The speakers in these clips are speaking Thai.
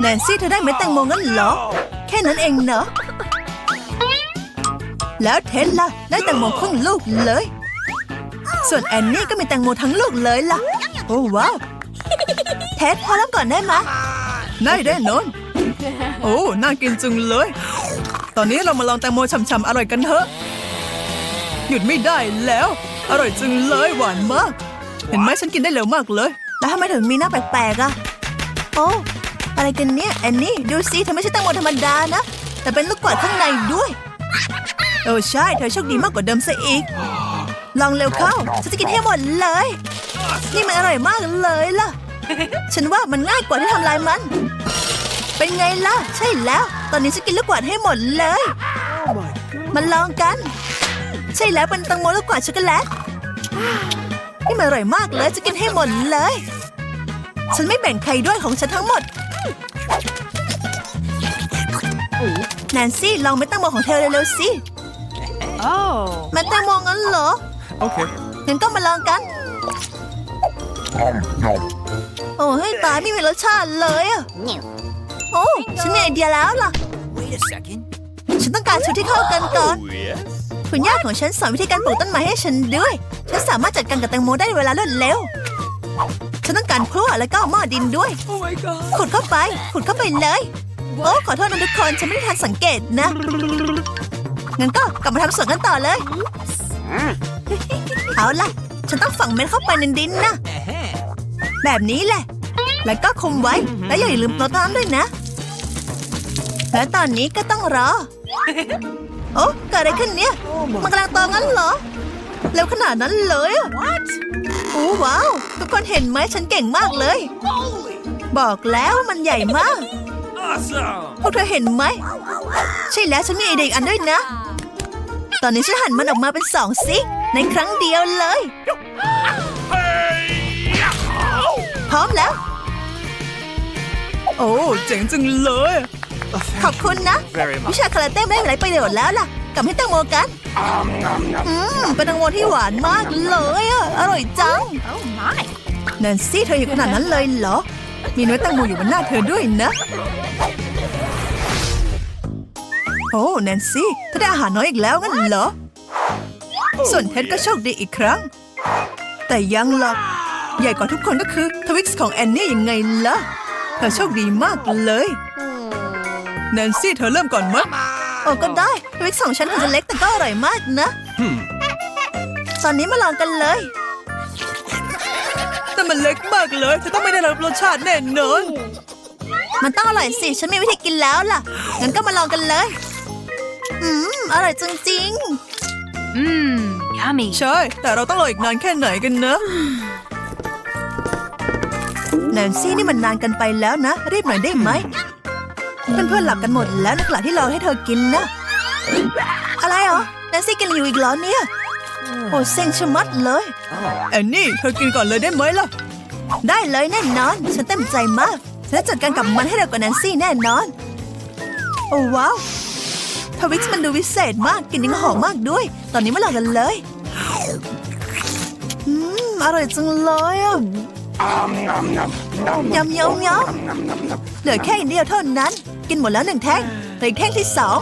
แนนซี่เธอได้เม็ดแตงโมงั้นเหรอ แค่นั้นเองเนอะแล้วเท็ดล่ะ ได้แตงโมครึ่งลูกเลย ส่วนแอนนี่ก็มีแตงโมทั้งลูกเลยล่ะ โอ้ว้าว เท็ดพอเริ่มก่อนได้ไหมได้ได้นนโอ้ น่ากินจังเลย ตอนนี้เรามาลองแตงโมฉ่ำๆอร่อยกันเถอะ หยุดไม่ได้แล้ว อร่อยจังเลยหวานมาก เห็นไหมฉันกินได้เร็วมากเลย แล้วทำไมถึงมีหน้าแปลกๆอะ โอ้ อะไรกันเนี่ยแอนนี่ดูสิเธอไม่ใช่แตงโมธรรมดานะ แต่เป็นลูกกวาดข้างในด้วยเออใช่ เธอโชคดีมากกว่าเดิมซะอีก ลองเร็วเข้าฉันจะกินให้หมดเลย นี่มันอร่อยมากเลยล่ะ ฉันว่ามันง่ายกว่าที่ทำลายมัน เป็นไงล่ะ ใช่แล้ว ตอนนี้ฉันกินลูกกวาดให้หมดเลย มันลองกัน ใช่แล้วเป็นตังโมลูกกวาดช็อกโกแลตนี่มันอร่อยมากเลยจะกินให้หมดเลย ฉันไม่แบ่งใครด้วยของฉันทั้งหมด แนนซี่ลองเม็ดแตงโมของเธอเร็วๆสิ Oh. เม็ดแตงโมงั้นเหรอ Okay. งั้นก็มาลองกันโอ้ให้ตายไม่มีรสชาติเลยอะโอ้ฉันมีไอเดียแล้วล่ะ Wait a second. ฉันต้องการชุดที่เข้ากันก่อน Oh, yes? คุณย่าของฉันสอนวิธีการปลูกต้นไม้ให้ฉันด้วย ฉันสามารถจัดการกับแตงโมได้เวลารวดเร็ว ฉันต้องการพลั่วแล้วก็หม้อดินด้วย Oh my god. ขุดเข้าไปขุดเข้าไปเลย โอ้ขอโทษนะทุกคนฉันไม่ได้ทันสังเกตนะ งั้นก็กลับมาทำสวนกันต่อเลย เอาล่ะ ฉันต้องฝังเม็ดเข้าไปในดินนะ แบบนี้แหละ แล้วก็คุมไว้ แล้วอย่าลืมรดน้ำด้วยนะ และตอนนี้ก็ต้องรอ โอ้เกิดอะไรขึ้นเนี่ย มันกำลังโตงั้นเหรอ เร็วขนาดนั้นเลยอะโอ้ว้าว ทุกคนเห็นไหมฉันเก่งมากเลย บอกแล้วมันใหญ่มาก พวกเธอเห็นไหม ใช่แล้วฉันมีไอเดียอีกอันด้วยนะ ตอนนี้ฉันหั่นมันออกมาเป็นสองซิก ในครั้งเดียวเลย พร้อมแล้ว โอ้เจ๋งจังเลย ขอบคุณนะ Very วิ much. ชาคาราเต้ไม่ได้หลายประโยชน์แล้วล่ะ กลับให้แตงโมกัน อืม เป็นแตงโมที่หวานมากเลยอะอร่อยจัง Oh my. แนนซี่เธออยู่ขนาดนั้นเลยเหรอ มีเนื้อแตงโมอยู่บนหน้าเธอด้วยนะ โอ้แนนซี่เธอได้อาหารน้อยอีกแล้วงั้นเหรอ ส่วนเท็ดก็โชคดีอีกครั้ง แต่ยังหรอกใหญ่กว่าทุกคนก็คือทวิกส์ของแอนนี่ยังไงล่ะเธอโชคดีมากเลยแนนซี่เธอเริ่มก่อนมั้ยโอ้ก็ได้ทวิกส์ของฉันถึงจะเล็กแต่ก็อร่อยมากนะ Hmm. ตอนนี้มาลองกันเลย แต่มันเล็กมากเลยจะต้องไม่ได้รับรสชาติแน่นอนมันต้องอร่อยสิ ฉันมีวิธีกินแล้วล่ะ งั้นก็มาลองกันเลย อืม อร่อยจริง Mmm. Yummy. ๆใช่ แต่เราต้องรออีกนานแค่ไหนกันนะแนนซี่นี่มันนานกันไปแล้วนะ รีบหน่อยได้ไหมเพื่อนๆหลับกันหมดแล้วในขณะที่รอให้เธอกินนะ อะไรเหรอแนนซี่กินอยู่อีกเหรอเนี่ย โอ้เซ็งชะมัดเลยแอนนี่เธอกินก่อนเลยได้ไหมล่ะ ได้เลยแน่นอน ฉันเต็มใจมากฉันจะจัดการกับมันให้เร็วกว่าแนนซี่แน่นอน โอ้ว้าวทวิกซ์มันดูวิเศษมากกลินยังหอมมากด้วย ตอนนี้มาลองกันเลยอืมอร่อยจังเลยอะยำยำยำเหลือแค่อีกเดียวเท่านั้น กินหมดแล้วหนึ่งแท่งเหลืออีกแท่งที่สอง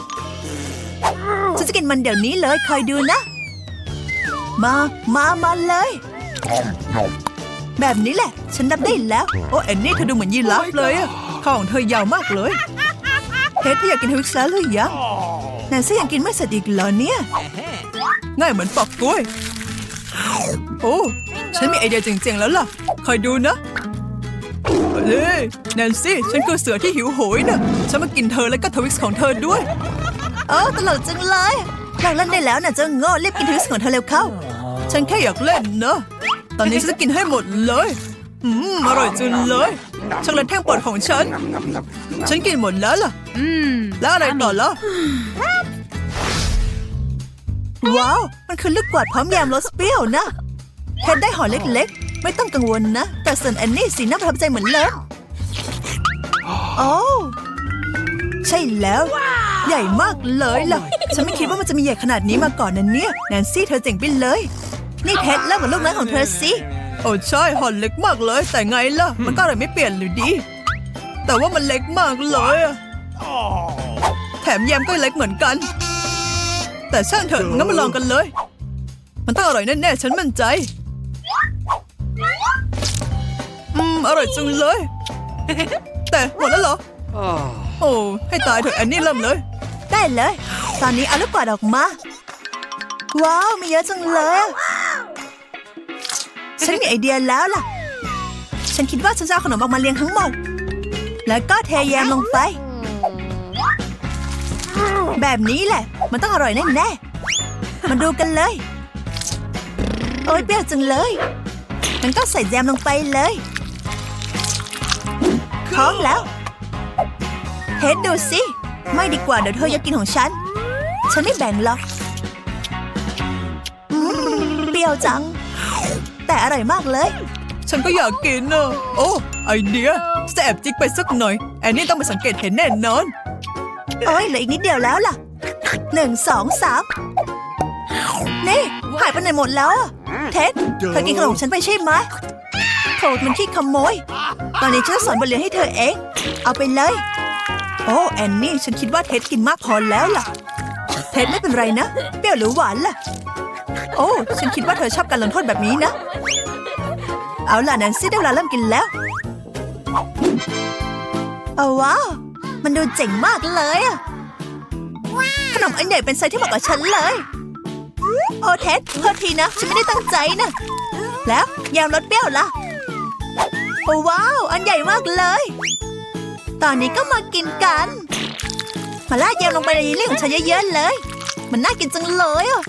ฉันจะกินมันเดี๋ยวนี้เลยคอยดูนะ มามามาเลย แบบนี้แหละ ฉันนับได้แล้ว โอ้แอนนี่เธอดูเหมือนยีราฟเลยอะข้อของเธอยาวมากเลยเฮดที่อยากกินทวิกซ์แล้วหรือยังแนนซี่ยังกินไม่เสร็จอีกเหรอเนี่ย ง่ายเหมือนปอกกล้วย โอ้ ฉันมีไอเดียเจ๋งๆแล้วล่ะ คอยดูนะเฮ้ยแนนซี่ ฉันคือเสือที่หิวโหยนะฉันมากินเธอและก็ทวิกซ์ของเธอด้วย เออตลกจังเลยอยากเล่นได้แล้วนะเจ้าโง่รีบกินทวิสของเธอเร็วเข้า ฉันแค่อยากเล่นนะ ตอนนี้ฉันจะกินให้หมดเลย อืม อร่อยจังเลยช็อกโกแลตแท่งโปรดของฉัน ฉันกินหมดแล้วล่ะ Mmm. แล้วอะไรต่อล่ะ ว้าว มันคือลูกกวาดพร้อมแยมรสเปรี้ยวนะเท็ดได้ห่อเล็กๆ ไม่ต้องกังวลนะ แต่ส่วนแอนนี่สีน่าประทับใจเหมือนเดิมโอ้ใช่แล้ว ใหญ่มากเลยล่ะ ฉันไม่คิดว่ามันจะมีใหญ่ขนาดนี้มาก่อนนะเนี่ย แนนซี่เธอเจ๋งไปเลย นี่เท็ดเริ่มกับลูกน้อยของเธอสิโอ้ใช่ห่อเล็กมากเลย แต่ไงล่ะ มันก็อะไรไม่เปลี่ยนหรือดี แต่ว่ามันเล็กมากเลยอะแถมแยมก็เล็กเหมือนกัน แต่ช่างเถอะงั้นมาลองกันเลย มันต้องอร่อยแน่ๆฉันมั่นใจอืมอร่อยจังเลย แต่หมดแล้วเหรอโอ้ให้ตายเถอะแอนนี่เริ่มเลย ได้เลย ตอนนี้เอาลูกกวาดออกมา ว้าว มีเยอะจังเลย ฉันมีไอเดียแล้วล่ะ ฉันคิดว่าฉันจะเอาขนมออกมาเรียงทั้งหมด แล้วก็เทแยมลงไป แบบนี้แหละ มันต้องอร่อยแน่ๆมาดูกันเลย โอ๊ยเปรี้ยวจังเลยงั้นก็ใส่แยมลงไปเลยพร้อมแล้ว เฮ็ดดูสิ ไม่ดีกว่าเดี๋ยวเธอจะกินของฉัน ฉันไม่แบ่งหรอกอืมเปรี้ยวจัง แต่อร่อยมากเลย ฉันก็อยากกินอะ โอ้ไอเดียจะแอบจิกไปสักหน่อย แอนนี่ต้องไปสังเกตเห็นแน่นอน โอ้ยเหลืออีกนิดเดียวแล้วล่ะหนึ่งสองสามนี่หายไปไหนหมดแล้วอะเท็ดเธอกินขนมฉันไปใช่ไหมโถมันขี้ขโมย ตอนนี้ฉันจะสอนบทเรียนให้เธอเอง เอาไปเลย โอ้แอนนี่ฉันคิดว่าเท็ดกินมากพอแล้วล่ะ เท็ดไม่เป็นไรนะ เปรี้ยวหรือหวานล่ะ โอ้ ฉันคิดว่าเธอชอบการลงโทษแบบนี้นะ เอาล่ะแนนซี่ได้เวลาเริ่มกินแล้วเอาว้าว มันดูเจ๋งมากเลยอะขนมอันใหญ่เป็นไซส์ที่เหมาะกับฉันเลย โอเท็ดโทษทีนะ ฉันไม่ได้ตั้งใจนะ แล้วยำรสเปรี้ยวล่ะ โอ้ว้าว อันใหญ่มากเลย ตอนนี้ก็มากินกัน มาลาดยำลงไปในเรื่องของฉันเยอะๆเลย มันน่ากินจังเลยอะ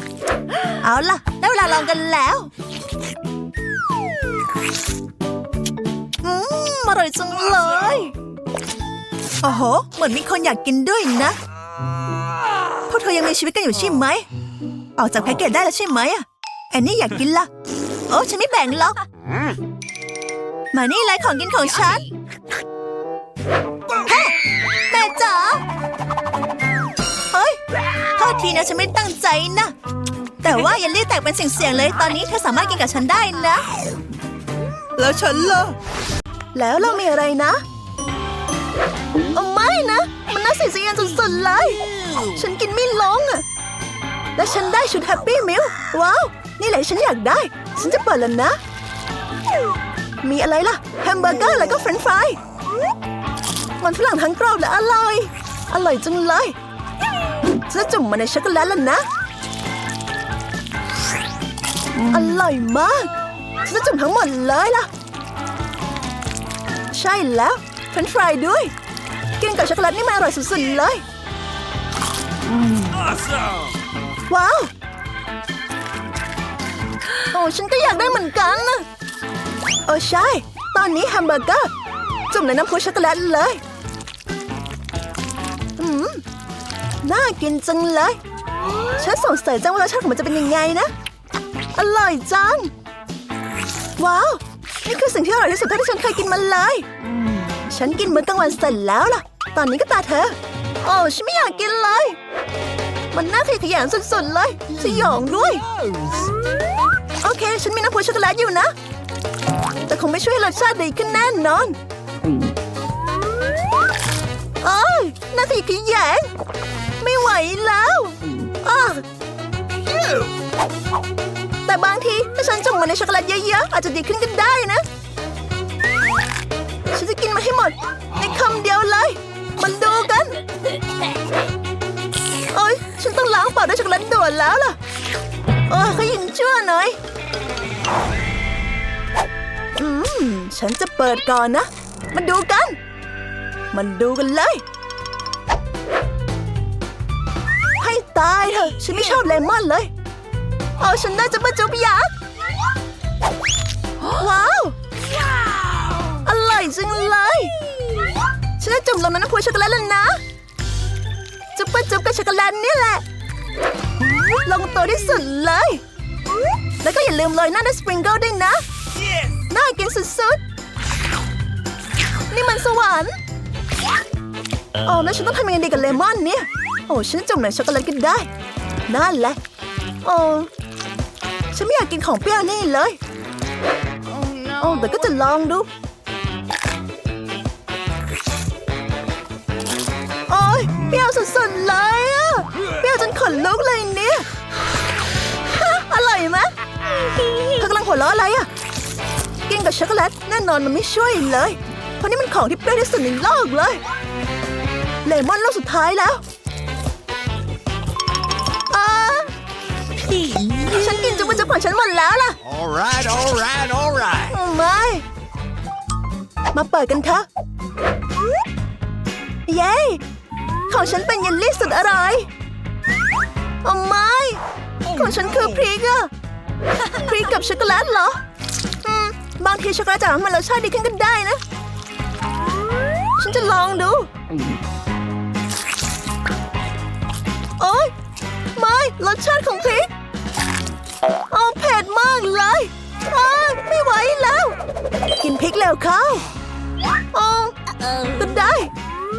เอาล่ะ ได้เวลาลองกันแล้ว อืมอร่อยจังเลย โอ้โห เหมือนมีคนอยากกินด้วยนะพวกเธอยังมีชีวิตกันอยู่ใช่ไหม ออกจากแพ็กเกจได้แล้วใช่ไหมอะแอนนี่อยากกินละโอ้ฉันไม่แบ่งหรอก มานี่เลยของกินของฉันเฮ้แม่จ๋า โทษทีนะฉันไม่ตั้งใจนะ แต่ว่าอย่ารีบแตกเป็นเสียงๆเลย ตอนนี้เธอสามารถกินกับฉันได้นะ แล้วฉันล่ะ แล้วเรามีอะไรนะเอาไม่นะ มันน่าเสียดสีสุดๆเลย ฉันกินไม่ลงอะและฉันได้ชุดแฮปปี้มิลว้าว นี่แหละฉันอยากได้ ฉันจะเปิดแล้วนะ มีอะไรล่ะ แฮมเบอร์เกอร์แล้วก็เฟรนช์ฟรายมันฝรั่งทั้งกรอบและอร่อย อร่อยจังเลยฉัน จะจุ่มมันในช็อกโกแลตแล้วนะ อร่อยมากฉันจะจุ่มทั้งหมดเลยล่ะ ใช่แล้วเฟรนช์ฟรายด้วย กินกับช็อกโกแลตนี่มันอร่อยสุดๆเลย ว้าว โอ้ฉันก็อยากได้เหมือนกันนะโอ้ใช่ ตอนนี้แฮมเบอร์เกอร์ จุ่มในน้ำพุช็อกโกแลตเลย น่ากินจังเลย ฉันสงสัยจังว่ารสชาติของมันจะเป็นยังไงนะ อร่อยจัง ว้าว นี่คือสิ่งที่อร่อยที่สุดที่ฉันเคยกินมาเลย ฉันกินมื้อกลางวันเสร็จแล้วล่ะ ตอนนี้ก็ตาเธอ โอ้ฉันไม่อยากกินเลย มันน่าขยะแขยงสุดๆเลย สยองด้วย โอเค ฉันมีน้ำพุช็อกโกแลตอยู่นะ แต่คงไม่ช่วยให้รสชาติดีขึ้นแน่นอนโอ้ยน่าขยะแขยง ไม่ไหวแล้วอ้าแต่บางทีถ้าฉันจุ่มมันในช็อกโกแลตเยอะๆ อาจจะดีขึ้นก็ได้นะ ฉันจะกินมันให้หมด ในคำเดียวเลย มันดูกัน โอ๊ย ฉันต้องล้างปากด้วยช็อกโกแลตด่วนแล้วล่ะโอ้ยเขายิงชั่วหน่อย อืม ฉันจะเปิดก่อนนะมาดูกัน มันดูกันเลย ตายเถอะฉันไม่ชอบเลมอนเลย เอาฉันได้จะมาจุบยักษ์ว้าวอร่อยจังเลยฉันจะจุ่มลงในน้ำพุช็อกโกแลตแล้วนะ จุ๊บปจุ๊บกับช็อกโกแลตนี่แหละ ลงตัวที่สุดเลย แล้วก็อย่าลืมโรยหน้าด้วยสปริงเกิลด้วยนะ Yes. น่ากินสุดๆ นี่มันสวรรค์โอ้แล้วฉันต้องทำยังไงดีกับเลมอนเนี่ย โอ้ฉันจุ่มในช็อกโกแลตก็ได้ นั่นแหละ โอ้ฉันไม่อยากกินของเปรี้ยวนี่เลย โอ้แต่ก็จะลองดูเปรี้ยวสุดๆเลยอะเปรี้ยวจนขนลุกเลยเนี่ยฮะอร่อยไหมเธอกำลังหัวเราะอะไรอะกินกับช็อกโกแลตแน่นอนมันไม่ช่วยเลย เพราะนี่มันของที่เปรี้ยวที่สุดในโลกเลย เลมอนลูกสุดท้ายแล้ว ฉันกินจนมันจะผ่านฉันหมดแล้วล่ะ All right, all right, all right. ไม่ มาเปิดกันเถอะ เย้ ของฉันเป็นเยลลี่สุดอร่อยโอ้ไม่ ของฉันคือพริกอะพริกกับช็อกโกแลตเหรออืมบางทีช็อกโกแลตจะทำให้รสชาติดีขึ้นก็ได้นะ ฉันจะลองดู โอ๊ย ไม่ รสชาติของพริก เอาเผ็ดมากเลยอ้าไม่ไหวแล้ว กินพริกแล้วเข้าโอ้ก็ได้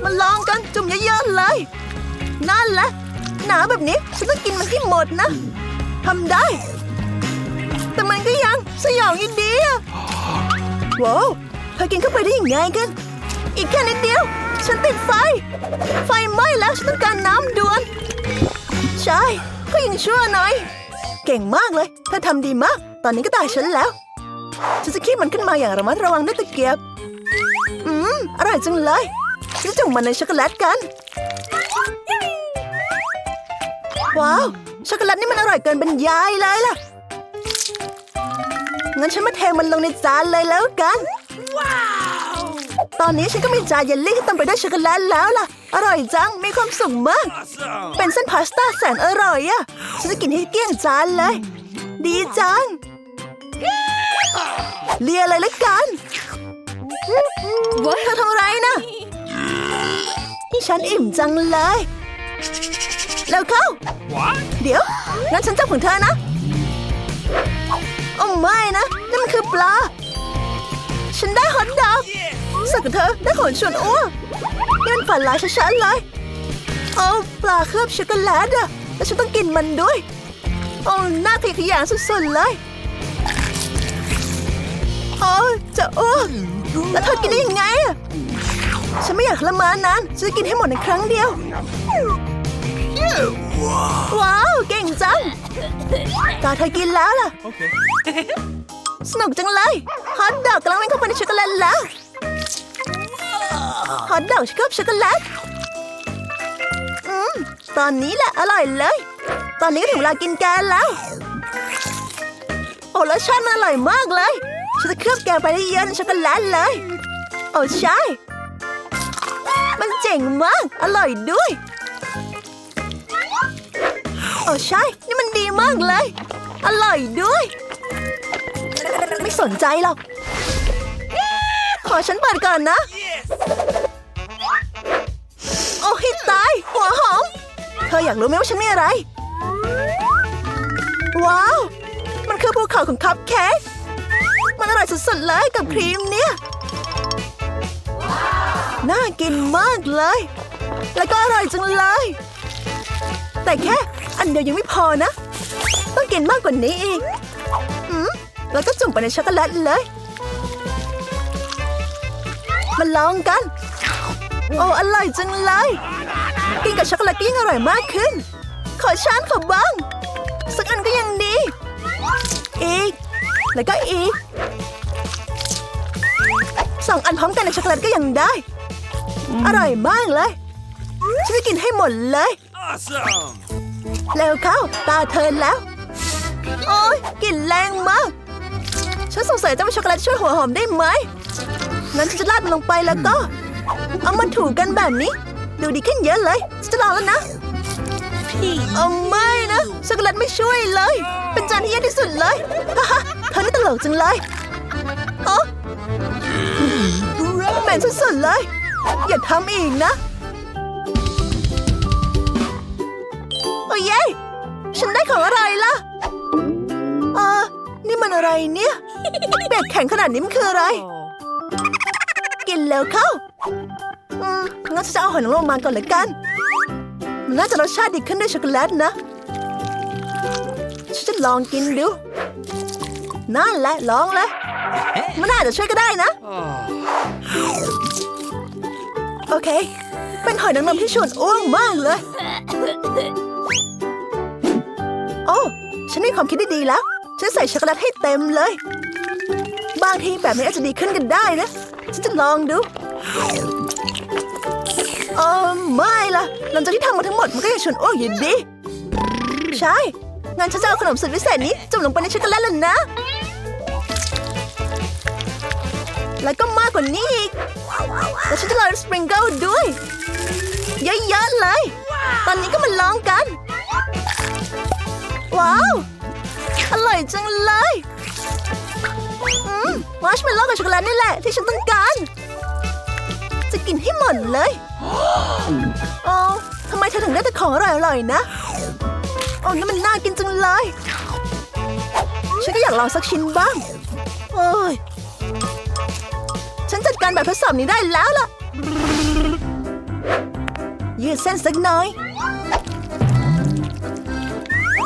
มาลองกันจุ่มเยอะๆเลย นั่นแหละ หนาแบบนี้ฉันต้องกินมันที่หมดนะทำได้ แต่มันก็ยังสยองอยู่ดีอะว้าวเธอกินเข้าไปได้ยังไงกัน อีกแค่นิดเดียว ฉันติดไฟ ไฟไหม้แล้วฉันต้องการน้ำด่วน ใช่ ก็ยังชั่วหน่อย เก่งมากเลย เธอทำดีมาก ตอนนี้ก็ตายฉันแล้ว ฉันจะคีบมันขึ้นมาอย่างระมัดระวังด้วยตะเกียบ อืม อร่อยจังเลยฉันจะจุ่มมันในช็อกโกแลตกัน ว้าว ช็อกโกแลตนี่มันอร่อยเกินบรรยายเลยล่ะ งั้นฉันมาเทมันลงในจานเลยแล้วกันตอนนี้ฉันก็มีจานเยลลี่ที่เต็มไปด้วยช็อกโกแลตแล้วล่ะ อร่อยจัง มีความสุขมาก Awesome. เป็นเส้นพาสต้าแสนอร่อยอะฉันจะกินให้เกลี้ยงจานเลย ดีจัง เลียเลยละกันว้าเธอทำอะไรนะนี่ฉันอิ่มจังเลย แล้วเข้า What? เดี๋ยว งั้นฉันจับของเธอนะโอ้ไม่นะ นั่นมันคือปลา ฉันได้ฮอตดอก Yes. สักกับเธอได้ของชวนอ้วก นี่มันฝันร้ายชัดๆเลย เอาปลาเคลือบช็อกโกแลตอะแล้วฉันต้องกินมันด้วย โอ้หน้าขยะสุดๆเลยโอ้จะอ้วกแล้วเธอกินได้ยังไงอะฉันไม่อยากละมานานฉันจะกินให้หมดในครั้งเดียว ว้าว เก่งจังตาเธอกินแล้วล่ะ Okay. สนุกจังเลยฮอตดอกกำลังวิ่งเข้าไปใน ฮอตดอกเคลือบช็อกโกแลตอืม ตอนนี้แหละอร่อยเลย ตอนนี้ก็ถึงเวลากินแกนแล้ว โอ้รสชาติมันอร่อยมากเลย ฉันจะเคลือบแกงไปได้เยอะในช็อกโกแลตเลย โอ้ใช่ มันเจ๋งมาก อร่อยด้วย โอ้ใช่ นี่มันดีมากเลย อร่อยด้วย ไม่สนใจหรอก ขอฉันเปิดก่อนนะ ออยากรู้ไหมว่าฉันมีอะไร ว้าว มันคือภูเขาของคัพเค้กมันอร่อยสุดๆเลยกับครีมเนี่ย น่ากินมากเลย แล้วก็อร่อยจังเลย แต่แค่อันเดียวยังไม่พอนะ ต้องกินมากกว่านี้อีกอืมแล้วก็จุ่มไปในช็อกโกแลตเลย มาลองกัน โอ้อร่อยจังเลย กินกับช็อกโกแลตก็ยิ่งอร่อยมากขึ้น ขอชานขอบ้าง สักอันก็ยังดี อีก แล้วก็อีก สองอันพร้อมกันในช็อกโกแลตก็ยังได้ อร่อยมากเลย ฉันจะกินให้หมดเลย Awesome. เร็วเข้า ตาเธอแล้ว โอ้ยกลิ่นแรงมาก ฉันสงสัยจะเป็นช็อกโกแลตช่วยหัวหอมได้ไหมงั้นฉันจะราดมันลงไปแล้วก็ เอามาถูกันแบบนี้ ดูดีขึ้นเยอะเลยจะลองแล้วนะเอาไม่นะช็อกโกแลตไม่ช่วยเลย เป็นจานที่แย่ที่สุดเลยฮ่าฮ่าเธอนี่ตลกจังเลยโอ้เหม็นสุดๆเลย อย่าทำอีกนะ โอ้ยฉันได้ของอะไรล่ะเออนี่มันอะไรเนี่ยเบ็ดแข็งขนาดนี้มันคืออะไร กินแล้วเข้า งั้นฉันจะเอาหอยนางรมมาก่อนเลยกัน มันน่าจะรสชาติดีขึ้นด้วยช็อกโกแลตนะ ฉันจะลองกินดู นั่นแหละลองเลย มันน่าจะช่วยก็ได้นะ โอเค เป็นหอยนางรมที่ชวนอ้วงมากเลย โอ้ฉันมีความคิดที่ดีแล้ว ฉันใส่ช็อกโกแลตให้เต็มเลย บางทีแบบนี้อาจจะดีขึ้นกันได้นะ ฉันจะลองดู เออไม่ล่ะ หลังจากที่ทำมาทั้งหมดมันก็ยังชวนอ้วกอยู่ดี ใช่งั้นฉันจะเอาขนมสุดพิเศษนี้จุ่มลงไปในช็อกโกแลตแล้วนะ แล้วก็มากกว่านี้อีก แล้วฉันจะโรยสปริงเกิลด้วย เยอะๆเลย ตอนนี้ก็มาลองกัน ว้าว อร่อยจังเลยอืมมาร์ชเมลโล่กับช็อกโกแลตนี่แหละที่ฉันต้องการ จะกินให้หมดเลย โอ้ทำไมเธอถึงได้แต่ของอร่อยๆนะ โอ้นั่นมันน่ากินจังเลย ฉันก็อยากลองสักชิ้นบ้าง โอ้ย ฉันจัดการแบบทดสอบนี้ได้แล้วล่ะ ยืดเส้นสักหน่อย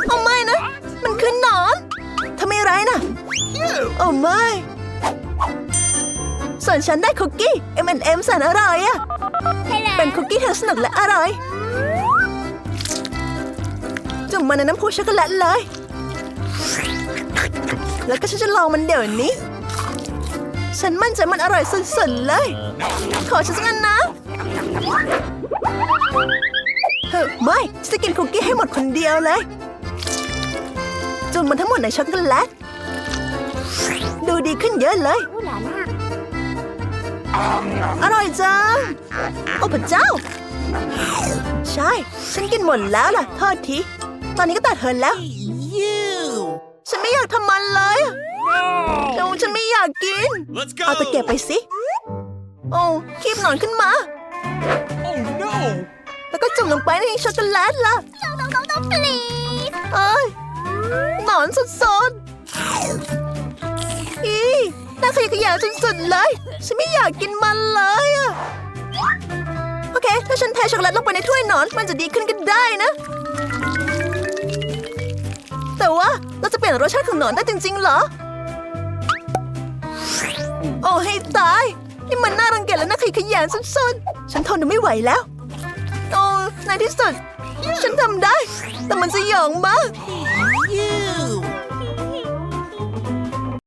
เอาไม่นะ มันคือหนอนทำไมไรนะโอ้ไม่ ส่วนฉันได้คุกกี้ M&M แสนอร่อยอะ เป็นคุกกี้ทั้งสนุกและอร่อย จุ่มมันในน้ำพุช็อกโกแลตเลย แล้วก็ฉันจะลองมันเดี๋ยวนี้ ฉันมั่นใจมันอร่อยสุดๆเลย ขอฉันสักอันนะเฮ้ไม่ฉันจะกินคุกกี้ให้หมดคนเดียวเลยจุ่มมันทั้งหมดในช็อกโกแลต ดูดีขึ้นเยอะเลย อร่อยจัง โอ้พระเจ้า ใช่ ฉันกินหมดแล้วล่ะโทษที ตอนนี้ก็ตัดเธอแล้ว You. ฉันไม่อยากทำมันเลยโอ้ฉันไม่อยากกิน Let's เอาตะเกียบไปสิ โอ้คีบหนอนขึ้นมา Oh no. แล้วก็จุ่มลงไปในช็อกโกแลตล่ะ เอ้ยหนอนสดๆอีน่า ขยะขยงสุดๆเลย ฉันไม่อยากกินมันเลยอะโอเค ถ้าฉันเทช็อกโกแลตลงไปในถ้วยนอน มันจะดีขึ้นก็ได้นะ แต่ว่าเราจะเปลี่ยนรสชาติของหนอนได้จริงๆเหรอ โอ้ให้ตาย นี่มันน่ารังเกียจและน่าขยะขยงสุดๆ ฉันทนดูไม่ไหวแล้ว โอ้ในที่สุด ฉันทำได้ แต่มันสยองมาก